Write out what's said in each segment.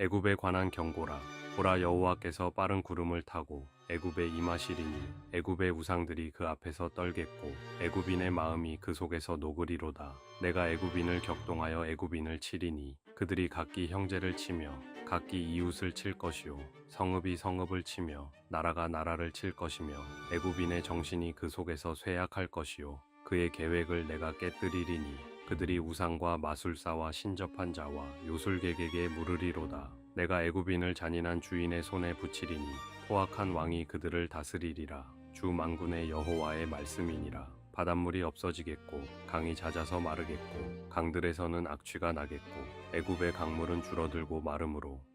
애굽에 관한 경고라. 보라 여호와께서 빠른 구름을 타고 애굽에 임하시리니 애굽의 우상들이 그 앞에서 떨겠고 애굽인의 마음이 그 속에서 녹으리로다. 내가 애굽인을 격동하여 애굽인을 치리니 그들이 각기 형제를 치며 각기 이웃을 칠 것이요. 성읍이 성읍을 치며 나라가 나라를 칠 것이며 애굽인의 정신이 그 속에서 쇠약할 것이요. 그의 계획을 내가 깨뜨리리니 그들이 우상과 마술사와 신접한 자와 요술객에게 물으리로다. 내가 애굽인을 잔인한 주인의 손에 붙이리니 포악한 왕이 그들을 다스리리라. 주 만군의 여호와의 말씀이니라. 바닷물이 없어지겠고 강이 잦아서 마르겠고 강들에서는 악취가 나겠고 애굽의 강물은 줄어들고 마름으로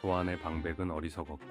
소안의 방백은 어리석었고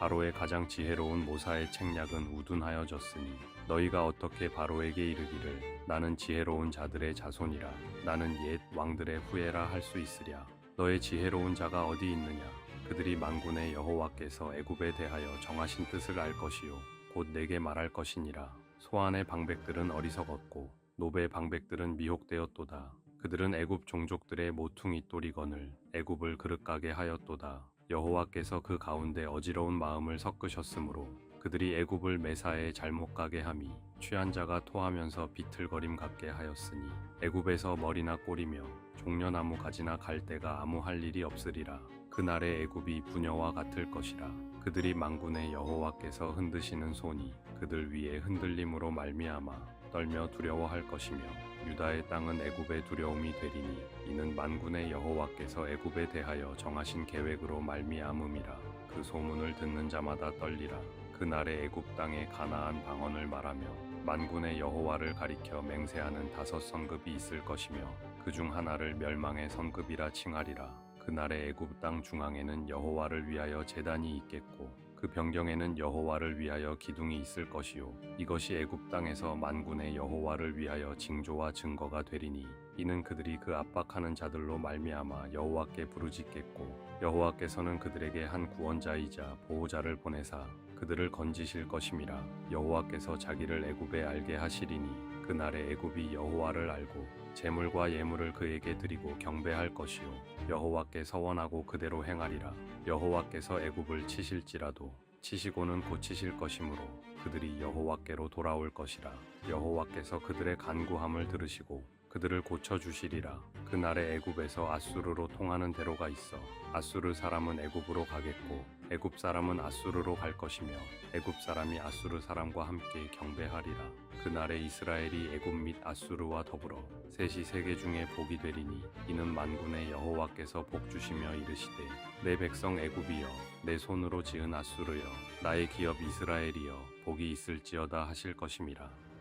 바로의 가장 지혜로운 모사의 책략은 우둔하여졌으니 너희가 어떻게 바로에게 이르기를 나는 지혜로운 자들의 자손이라 나는 옛 왕들의 후예라 할 수 있으랴. 너의 지혜로운 자가 어디 있느냐? 그들이 만군의 여호와께서 애굽에 대하여 정하신 뜻을 알 것이요. 곧 내게 말할 것이니라. 소안의 방백들은 어리석었고 노베 방백들은 미혹되었도다. 그들은 애굽 종족들의 모퉁이 또리건을 애굽을 그릇가게 하였도다 여호와께서 그 가운데 어지러운 마음을 섞으셨으므로 그들이 애굽을 매사에 잘못 가게 함이 취한 자가 토하면서 비틀거림 같게 하였으니 애굽에서 머리나 꼬리며 종려나무 가지나 갈대가 아무 할 일이 없으리라. 그날의 애굽이 부녀와 같을 것이라. 그들이 망군의 여호와께서 흔드시는 손이 그들 위에 흔들림으로 말미암아 떨며 두려워할 것이며 유다의 땅은 애굽의 두려움이 되리니 이는 만군의 여호와께서 애굽에 대하여 정하신 계획으로 말미암음이라. 그 소문을 듣는 자마다 떨리라. 그날의 애굽 땅에 가나안 방언을 말하며 만군의 여호와를 가리켜 맹세하는 다섯 성급이 있을 것이며 그 중 하나를 멸망의 성급이라 칭하리라. 그날의 애굽 땅 중앙에는 여호와를 위하여 제단이 있겠고 그 변경에는 여호와를 위하여 기둥이 있을 것이요. 이것이 애굽 땅에서 만군의 여호와를 위하여 징조와 증거가 되리니 이는 그들이 그 압박하는 자들로 말미암아 여호와께 부르짖겠고 여호와께서는 그들에게 한 구원자이자 보호자를 보내사 그들을 건지실 것임이라 여호와께서 자기를 애굽에 알게 하시리니 그날에 애굽이 여호와를 알고 재물과 예물을 그에게 드리고 경배할 것이요 여호와께 서원하고 그대로 행하리라. 여호와께서 애굽을 치실지라도 치시고는 고치실 것이므로 그들이 여호와께로 돌아올 것이라. 여호와께서 그들의 간구함을 들으시고 그들을 고쳐 주시리라. 그날에 애굽에서 아수르로 통하는 대로가 있어 아수르 사람은 애굽으로 가겠고 애굽 사람은 아수르로 갈 것이며 애굽 사람이 아수르 사람과 함께 경배하리라. 그날에 이스라엘이 애굽 및 아수르와 더불어 셋이 세계 중에 복이 되리니 이는 만군의 여호와께서 복 주시며 이르시되 내 백성 애굽이여 내 손으로 지은 아수르여 나의 기업 이스라엘이여 복이 있을지어다 하실 것임이라